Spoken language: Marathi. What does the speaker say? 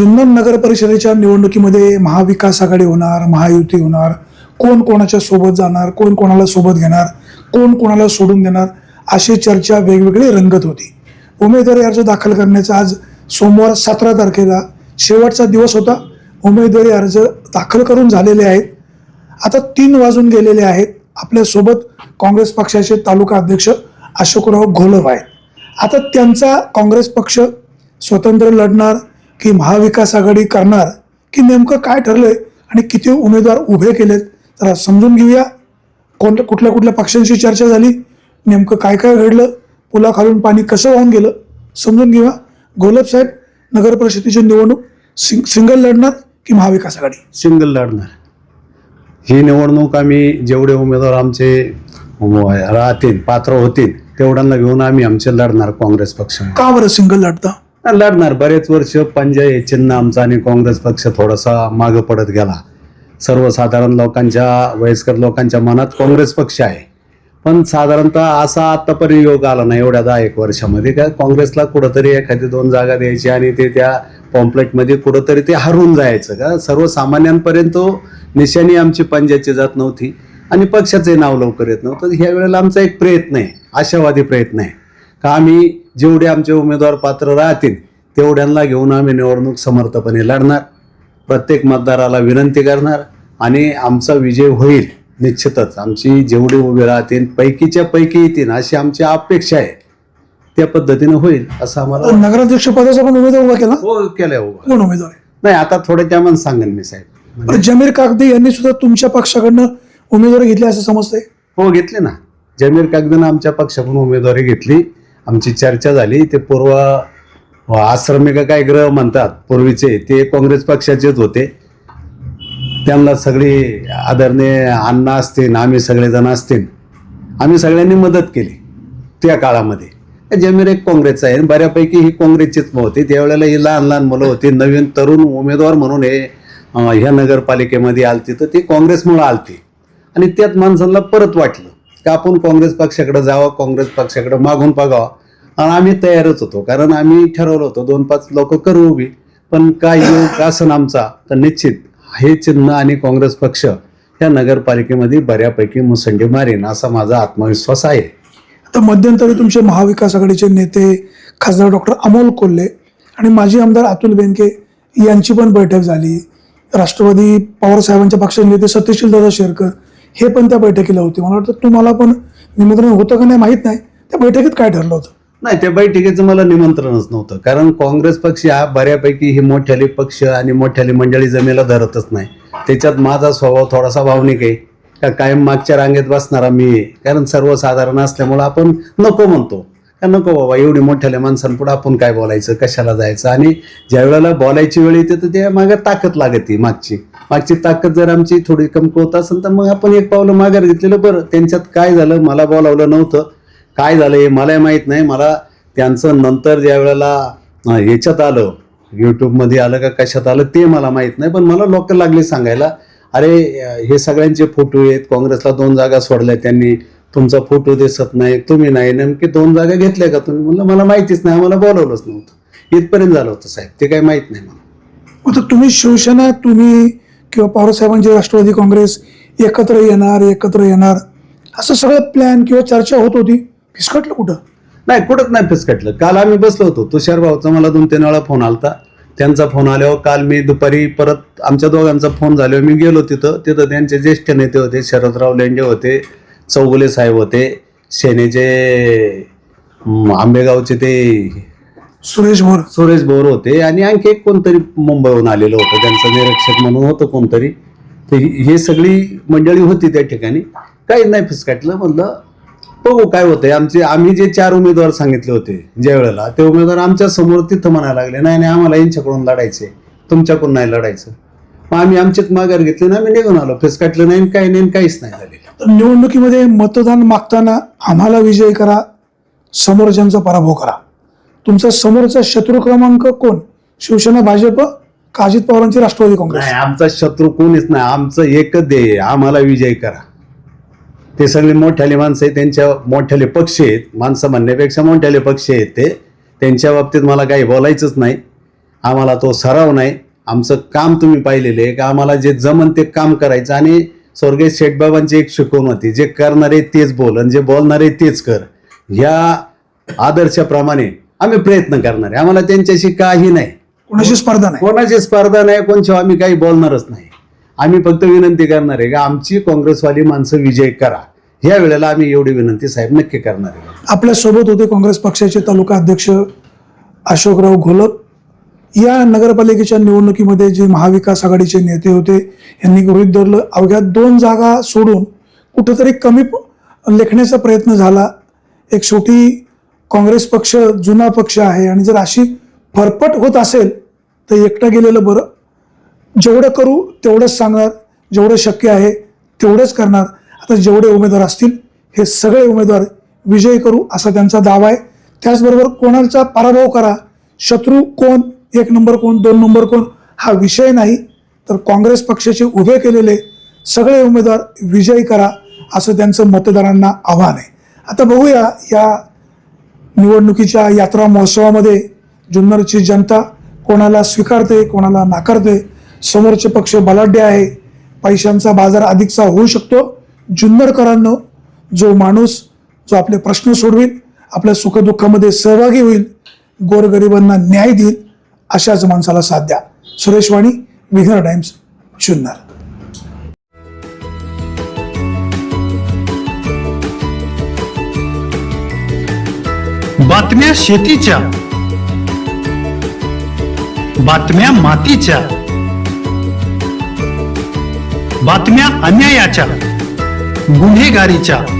जुन्नर नगर परिषदेच्या निवडणुकीमध्ये महाविकास आघाडी होणार महायुती होणार कोण कोणाच्या सोबत जाणार कोण कोणाला सोबत घेणार कोण कोणाला सोडून देणार अशी चर्चा वेगवेगळी रंगत होती. उमेदवारी अर्ज दाखल करण्याचा आज सोमवार सतरा तारखेला शेवटचा दिवस होता. उमेदवारी अर्ज दाखल करून झालेले आहेत. आता तीन वाजून गेलेले आहेत. आपल्यासोबत काँग्रेस पक्षाचे तालुका अध्यक्ष अशोकराव घोलप आहेत. आता त्यांचा काँग्रेस पक्ष स्वतंत्र लढणार की महाविकास आघाडी करणार की नेमकं काय ठरलंय आणि किती उमेदवार उभे केलेत जरा समजून घेऊया. कोण कुठल्या कुठल्या पक्षांशी चर्चा झाली नेमकं काय काय घडलं पुलाखालून पाणी कसं वाहून गेलं समजून घेऊया. घोलप साहेब नगर परिषदेची निवडणूक सिंग सिंगल लढणार की महाविकास आघाडी? सिंगल लढणार. ही निवडणूक आम्ही जेवढे उमेदवार आमचे राहतील पात्र होतील तेवढ्यांना घेऊन आम्ही आमचे लढणार काँग्रेस पक्ष का बरं सिंगल लढता? लढणार. बरेच वर्ष पंजा हे चिन्ह आमचा आणि काँग्रेस पक्ष थोडासा मागं पडत गेला. सर्वसाधारण लोकांच्या वयस्कर लोकांच्या मनात काँग्रेस पक्ष आहे. पण साधारणतः असा आत्तापर्यंत योग आला नाही. एवढ्या दहा एक वर्षामध्ये का काँग्रेसला कुठंतरी एखादी दोन जागा द्यायची आणि ते त्या पॉम्पलेटमध्ये कुठंतरी ते हरवून जायचं का? सर्वसामान्यांपर्यंत निशाणी आमची पंजाची जात नव्हती आणि पक्षाचे नाव लवकर येत नव्हतं. ह्या वेळेला आमचा एक प्रयत्न आहे. आशावादी प्रयत्न आहे. का आम्ही जेवढे आमचे उमेदवार पात्र राहतील तेवढ्यांना घेऊन आम्ही निवडणूक समर्थपणे लढणार. प्रत्येक मतदाराला विनंती करणार आणि आमचा विजय होईल निश्चितच. आमची जेवढे उभे राहतील पैकीच्या पैकी येतील अशी आमची अपेक्षा आहे. त्या पद्धतीनं होईल असं आम्हाला नगराध्यक्ष पदाचा पण उमेदवार उभा केला? हो केलंय उभं. कोण उमेदवार आहे? नाही आता थोड्या त्यामध्ये सांगेन मी साहेब. बरं, जमीर कागदे यांनी सुद्धा तुमच्या पक्षाकडनं उमेदवारी घेतली असं समजतंय? हो घेतले ना. जमीर कागदनं आमच्या पक्षाकडून उमेदवारी घेतली. आमची चर्चा झाली. ते पूर्व आश्रमिक काय ग्रह म्हणतात पूर्वीचे ते काँग्रेस पक्षाचेच होते. त्यांना सगळी आदरणीय अण्णा असतील आम्ही सगळेजण असतील आम्ही सगळ्यांनी मदत केली त्या काळामध्ये. जमीर एक काँग्रेसचा आहे. बऱ्यापैकी ही काँग्रेसचीच होती. त्यावेळेला ही लहान लहान मुलं होती. नवीन तरुण उमेदवार म्हणून हे ह्या नगरपालिकेमध्ये आलती. तर ती काँग्रेसमुळं आलती. आणि त्यात माणसांना परत वाटलं. की आपण काँग्रेस पक्षाकडे जावं काँग्रेस पक्षाकडे मागून बघावं? आणि आम्ही तयारच होतो कारण आम्ही ठरवलं होतं दोन पाच लोक करू उभी. पण काय योग असन आमचा तर निश्चित हे चिन्ह आणि काँग्रेस पक्ष या नगरपालिकेमध्ये बऱ्यापैकी मुसंडी मारेन असा माझा आत्मविश्वास आहे. आता मध्यंतरी तुमचे महाविकास आघाडीचे नेते खासदार डॉक्टर अमोल कोल्हे आणि माजी आमदार अतुल बेनके यांची पण बैठक झाली. राष्ट्रवादी पवार साहेबांच्या पक्षाचे नेते सत्यशील दादा शेरकर हे पण त्या बैठकीला होते. मला वाटतं तुम्हाला पण निमंत्रण होतं का नाही माहीत नाही. त्या बैठकीत काय ठरलं होतं? नाही त्या बैठकीचं मला निमंत्रणच नव्हतं. कारण काँग्रेस पक्ष हा बऱ्यापैकी हे मोठ्याले पक्ष आणि मोठ्याली मंडळी जमेला धरतच नाही. त्याच्यात माझा स्वभाव थोडासा भावनिक आहे. का कायम मागच्या रांगेत बसणारा मी आहे. कारण सर्वसाधारण असल्यामुळं आपण नको म्हणतो. का नको बाबा एवढी मोठ्याल्या माणसांपुढे आपण काय बोलायचं कशाला जायचं? आणि ज्या वेळेला बोलायची वेळ येते तर त्या मागे ताकद लागते मागची. मागची ताकद जर आमची थोडी कमकुवत असेल तर मग आपण एक पावलं माघार घेतलेलं बरं. त्यांच्यात काय झालं मला बोलावलं नव्हतं. काय झालं हे मलाही माहीत नाही. मला त्यांचं नंतर ज्या वेळेला याच्यात आलं यूट्यूबमध्ये आलं का कशात आलं ते मला माहीत नाही. पण मला लोक लागले सांगायला अरे हे सगळ्यांचे फोटो आहेत. काँग्रेसला दोन जागा सोडल्या त्यांनी. तुमचा फोटो दिसत नाही तुम्ही नाही नेमके दोन जागा घेतल्या का तुम्ही? म्हणलं मला माहितीच नाही आम्हाला बोलवलंच नव्हतं. इथपर्यंत झालं होतं साहेब ते काही माहीत नाही मला. आता तुम्ही शिवसेना तुम्ही किंवा पवार साहेबांची राष्ट्रवादी काँग्रेस एकत्र येणार एकत्र येणार असं सगळं प्लॅन किंवा चर्चा होत होती. फिसकटलं कुठं? नाही कुठंच नाही फिसकटलं. काल आम्ही बसलो होतो तुषार भाऊचा मला दोन तीन वेळा फोन आलता. त्यांचा फोन आल्यावर काल मी दुपारी परत आमच्या दोघांचा फोन झाल्यावर मी गेलो तिथं. तिथं त्यांचे ज्येष्ठ नेते होते शरदराव लेंडे होते. चौगुले साहेब होते सेनेचे आंबेगावचे ते सुरेश भोर. सुरेश बोर होते आणि आणखी एक कोणतरी मुंबईहून आलेलं होतं त्यांचं निरीक्षक म्हणून होतं कोणतरी. तर ही सगळी मंडळी होती त्या ठिकाणी. काही नाही फिसकाटलं म्हणलं बघू काय होतंय. आमचे आम्ही जे चार उमेदवार सांगितले होते ज्या वेळेला ते उमेदवार आमच्यासमोर तिथं म्हणायला लागले नाही नाही आम्हाला यांच्याकडून लढायचे तुमच्याकडून नाही लढायचं. मग आम्ही आमच्यात माघार घेतली ना आम्ही निघून आलो. फिसकाटलं नाही काही नाही काहीच नाही झालेलं तर निवडणुकीमध्ये मतदान मागताना आम्हाला विजय करा समोरच्यांचा पराभव करा. तुमचा समोरचा शत्रू क्रमांक कोण? शिवसेना भाजप का अजित पवारांची राष्ट्रवादी काँग्रेस? नाही आमचा शत्रू कोणीच नाही आमचं एकच ध्येय आहे, आम्हाला विजय करा. ते सगळे मोठ्याले माणसं आहेत त्यांच्या मोठ्याले पक्ष आहेत. माणसं म्हणण्यापेक्षा मोठ्याले पक्ष आहेत ते. त्यांच्या बाबतीत मला काही बोलायचंच नाही. आम्हाला तो सराव नाही. आमचं काम तुम्ही पाहिलेलं आहे का आम्हाला जे जमन ते काम करायचं. आणि स्वर्गीय शेठबाबांची एक शिकवण होती जे करणारे तेच बोल आणि जे बोलणारे तेच कर. ह्या आदर्शाप्रमाणे आम्ही प्रयत्न करणार आहे. आम्हाला त्यांच्याशी काही नाही. कोणाशी स्पर्धा नाही. कोणाची स्पर्धा नाही कोणच्या आम्ही काही बोलणारच नाही. आम्ही फक्त विनंती करणार आहे का आमची काँग्रेसवाली माणसं विजय करा. ह्या वेळेला आम्ही एवढी विनंती साहेब नक्की करणार आहे. आपल्यासोबत होते काँग्रेस पक्षाचे तालुका अध्यक्ष अशोकराव घोलप. या नगरपालिकेच्या निवडणुकीमध्ये जे महाविकास आघाडीचे नेते होते यांनी गृहित धरलं अवघ्या दोन जागा सोडून कुठंतरी कमी लेखण्याचा प्रयत्न झाला. एक शेवटी काँग्रेस पक्ष जुना पक्ष आहे आणि जर अशी फरफट होत असेल तर एकटं गेलेलं बरं. जेवढं करू तेवढंच सांगणार. जेवढं शक्य आहे तेवढंच करणार. आता जेवढे उमेदवार असतील हे सगळे उमेदवार विजयी करू असा त्यांचा दावा आहे. त्याचबरोबर कोणाचा पराभव करा शत्रू कोण एक नंबर कोण दोन नंबर कोण हा विषय नाही. तर काँग्रेस पक्षाचे उभे केलेले सगळे उमेदवार विजयी करा असं त्यांचं मतदारांना आव्हान आहे. आता बघूया या निवडणुकीच्या यात्रा महोत्सवामध्ये जुन्नरची जनता कोणाला स्वीकारते कोणाला नाकारते. समोरचे पक्ष बलाढ्य आहे. पैशांचा बाजार अधिकचा होऊ शकतो. जुन्नरकरांनो जो माणूस जो आपले प्रश्न सोडवेल आपल्या सुखदुःखामध्ये सहभागी होईल गोरगरिबांना न्याय देईल अशाच माणसाला साथ द्या. सुरेश वाणी विघ्न टाइम्स जुन्नर बातम्या शेतीच्या. बातम्या मातीच्या. बातम्या अन्यायाच्या. गुन्हेगारीच्या.